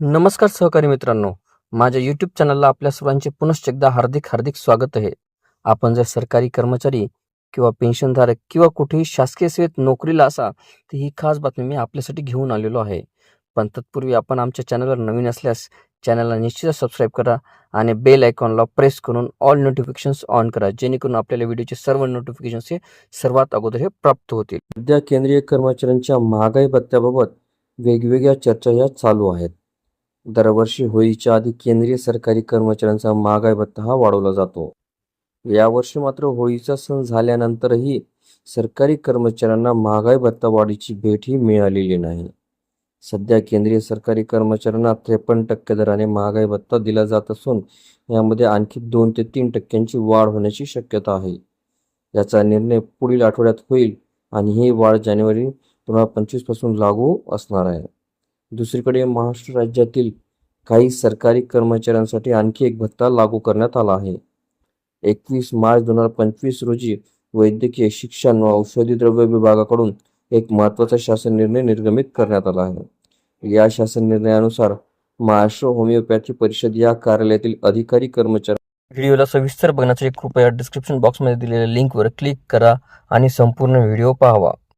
नमस्कार सहकारी मित्रांनो. माझ्या यूट्यूब चॅनलला आपल्या सर्वांचे पुनश्च एकदा हार्दिक हार्दिक स्वागत आहे. आपण जर सरकारी कर्मचारी किंवा पेन्शनधारक किंवा कुठेही शासकीय सेवेत नोकरीला असा तर ही खास बातमी मी आपल्यासाठी घेऊन आलेलो आहे. पण तत्पूर्वी आपण आमच्या चॅनलवर नवीन असल्यास चॅनलला निश्चितच सबस्क्राईब करा आणि बेल आयकॉनला प्रेस करून ऑल नोटिफिकेशन्स ऑन करा जेणेकरून आपल्याला व्हिडिओचे सर्व नोटिफिकेशन्स हे सर्वात अगोदर हे प्राप्त होतील. सध्या केंद्रीय कर्मचाऱ्यांच्या महागाई भत्त्याबाबत वेगवेगळ्या चर्चा या चालू आहेत. दरवर्षी होळीच्या आधी केंद्रीय सरकारी कर्मचाऱ्यांचा महागाई भत्ता हा वाढवला जातो. यावर्षी मात्र होळीचा सण झाल्यानंतरही सरकारी कर्मचाऱ्यांना महागाई भत्ता वाढीची भेटही मिळालेली नाही. सध्या केंद्रीय सरकारी कर्मचाऱ्यांना त्रेपन्न टक्के दराने महागाई भत्ता दिला जात असून यामध्ये आणखी दोन ते तीन टक्क्यांची वाढ होण्याची शक्यता आहे. याचा निर्णय पुढील आठवड्यात होईल आणि ही वाढ जानेवारी दोन हजार पंचवीसपासून लागू असणार आहे. दुसरीकडे महाराष्ट्र राज्यातील काही सरकारी कर्मचाऱ्यांसाठी आणखी एक भत्ता लागू करण्यात आला आहे. एकवीस मार्च दोन हजार पंचवीस रोजी वैद्यकीय शिक्षण व औषधी द्रव्य विभागाकडून एक महत्त्वाचा शासन निर्णय निर्गमित करण्यात आला आहे. या शासन निर्णयानुसार महाराष्ट्र होमिओपॅथी परिषद या कार्यालयातील अधिकारी कर्मचारी व्हिडिओला सविस्तर बघण्यासाठी कृपया डिस्क्रिप्शन बॉक्समध्ये दिलेल्या लिंकवर क्लिक करा आणि संपूर्ण व्हिडिओ पाहावा.